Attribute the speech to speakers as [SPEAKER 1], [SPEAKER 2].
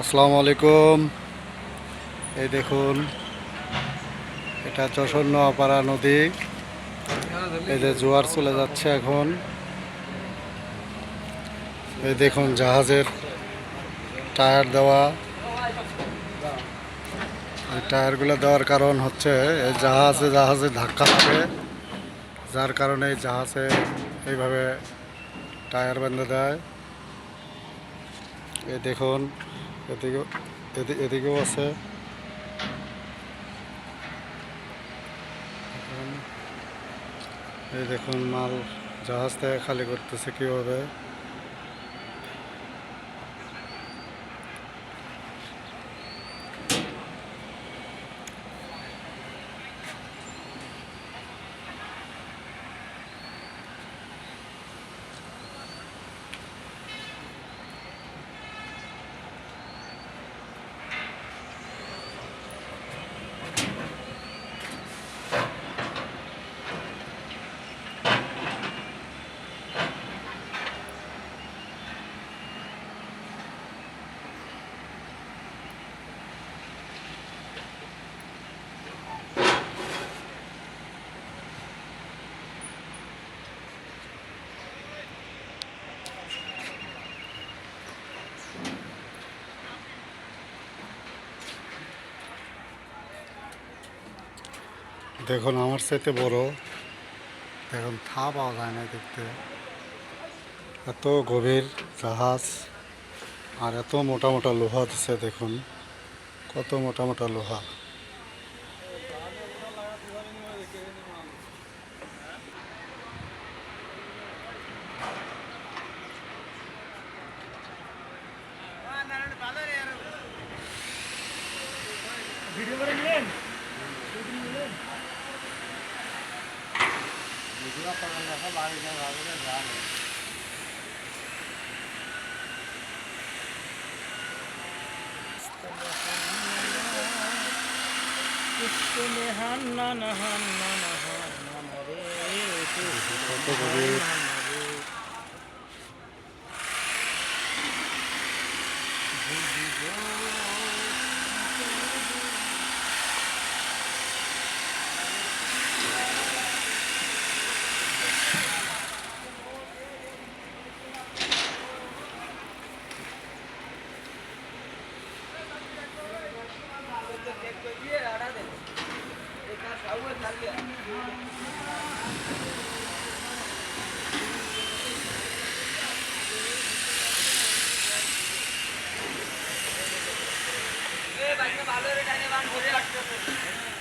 [SPEAKER 1] আসসালামু আলাইকুম। এই দেখুন, এটা যশোর নোয়াপাড়া নদী। এই যে জোয়ার চলে যাচ্ছে এখন। এই দেখুন, জাহাজের টায়ার দেওয়া। এই টায়ারগুলো দেওয়ার কারণ হচ্ছে, এই জাহাজে জাহাজে ধাক্কা লাগে। যার কারণে এই জাহাজে এইভাবে টায়ার বেঁধে দেয়। এই দেখুন এদিকেও এদি- এদিকেও আছে। এই দেখুন মাল জাহাজ থেকে খালি করতেছে কীভাবে। দেখুন, আমার সাথে বড়। দেখুন, থা পাওয়া যায় না দেখতে। এত গভীর জাহাজ আর এত মোটা মোটা লোহা দিছে, দেখুন। কত মোটা মোটা লোহা।
[SPEAKER 2] पूरा पकड़ रखा बारिश में भाभी का ध्यान है हन्ना हन्ना हन्ना रे ভালো রেট আনে বান করে রাখতেছে